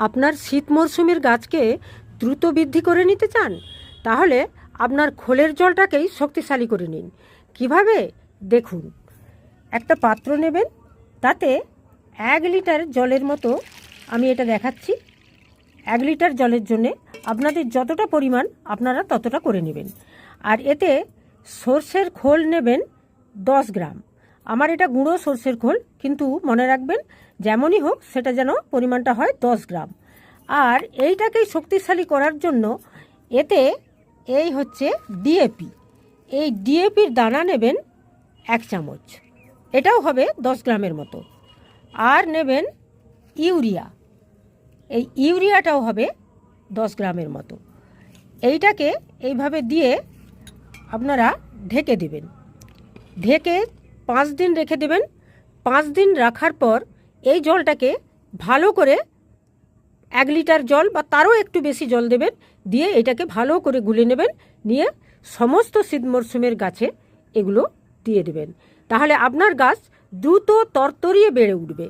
আপনার শীত মরশুমের গাছকে দ্রুত বৃদ্ধি করে নিতে চান? তাহলে আপনার খোলের জলটাকেই শক্তিশালী করে নিন। কীভাবে? দেখুন। একটা পাত্র নেবেন, তাতে এক লিটার জলের মতো আমি এটা দেখাচ্ছি। এক লিটার জলের জন্যে আপনাদের যতটা পরিমাণ আপনারা ততটা করে নেবেন। আর এতে সর্ষের খোল নেবেন দশ গ্রাম। আমার এটা গুঁড়ো সর্ষের খোল, কিন্তু মনে রাখবেন, যেমনই হোক, সেটা যেন পরিমাণটা হয় দশ গ্রাম। আর এইটাকেই শক্তিশালী করার জন্য এতে এই হচ্ছে ডিএপি এই ডিএপির দানা নেবেন এক চামচ। এটাও হবে দশ গ্রামের মতো। আর নেবেন ইউরিয়া। এই ইউরিয়াটাও হবে দশ গ্রামের মতো। এইটাকে এইভাবে দিয়ে আপনারা ঢেকে দেবেন। ঢেকে পাঁচ দিন রেখে দেবেন। পাঁচ দিন রাখার পর এই জলটাকে ভালো করে এক লিটার জল বা তারও একটু বেশি জল দেবেন, দিয়ে এটাকে ভালো করে গুলে নেবেন, নিয়ে সমস্ত শীত মরশুমের গাছে এগুলো দিয়ে দেবেন। তাহলে আপনার গাছ দ্রুত তরতরিয়ে বেড়ে উঠবে।